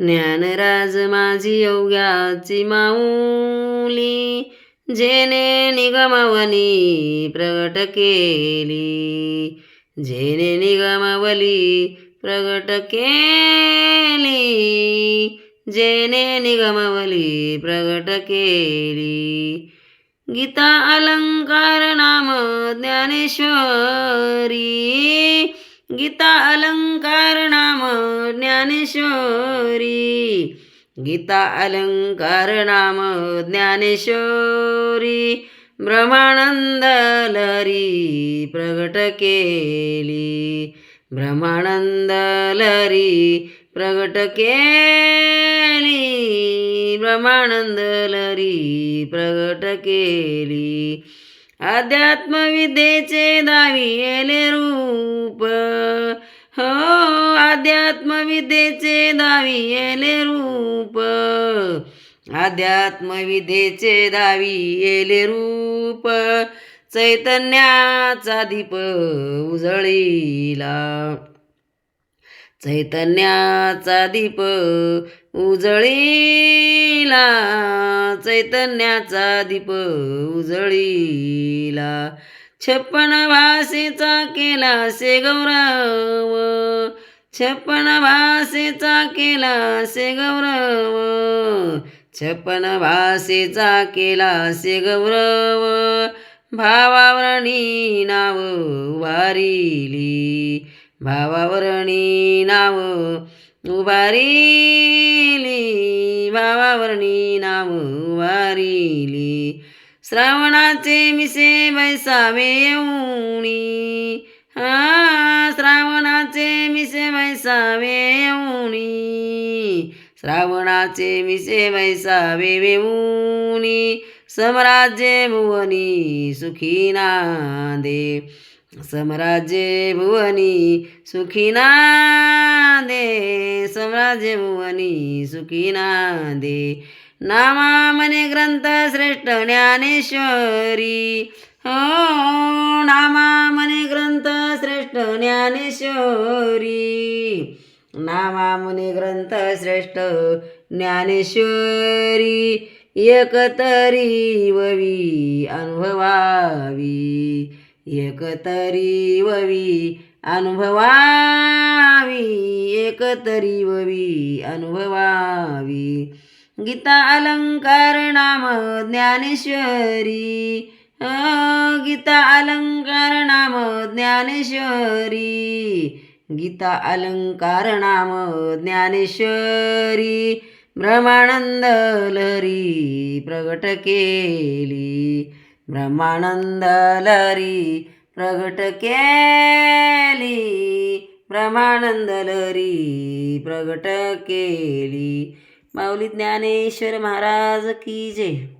ज्ञानराज माझी योग्याची माऊली जेने निगमवली प्रगट केली. जेने निगमवली प्रगट केली. जेने निगमवली प्रगट केली. गीता अलंकार नाम ज्ञानेश्वरी गीता अलंकार नाम ज्ञानेश्वरी। गीता अलंकार नाम ज्ञानेश्वरी। ब्रह्मानंद लहरी प्रगट केली। ब्रह्मानंद लहरी प्रगट केली। ब्रह्मानंद लहरी प्रगट केली। अध्यात्मविद्येचे दावी येले रूप. हो अध्यात्मविद्येचे दावी येले रूप. अध्यात्मविद्येचे दावी येले रूप. चैतन्याचा दीप उजळीला. चैतन्याचा दीप उजळीला चैतन्याचा दीप उजळीला. छप्पन भाषेचा केला से गौरव छप्पन भाषेचा केला से गौरव छप्पन भाषेचा केला से गौरव. भावावरणी नाव वारिली भावावरणी नाव उभारिली. भावावरणी नाव उभारिली. श्रावणाचे मिसे बैसावे येऊनी हा श्रावणाचे मिसे बैसावे येऊनी श्रावणाचे मिसे बैसावे वेऊणी समराज्य भुवनी सुखी नांदे. समराज्य भुवनी सुखी नांदे भुवनी सुखी नांदे नामा मने ग्रंथ श्रेष्ठ ज्ञानेश्वरी. हो नामा मने ग्रंथ श्रेष्ठ ज्ञानेश्वरी. नामा ग्रंथ श्रेष्ठ ज्ञानेश्वरी. एकतरी ववी अनुभवावी. एकतरी ववी अनुभवावी एकतरी ववी अनुभवावी. गीता अलंकार नाम ज्ञानेश्वरी. गीता अलंकार नाम ज्ञानेश्वरी. गीता अलंकार नाम ज्ञानेश्वरी. ब्रह्मानंद लहरी प्रगट केली. ब्रह्मानंद लहरी प्रगट केली. ब्रह्मानंद लहरी प्रगट केली. माऊली ज्ञानेश्वर महाराज की जय.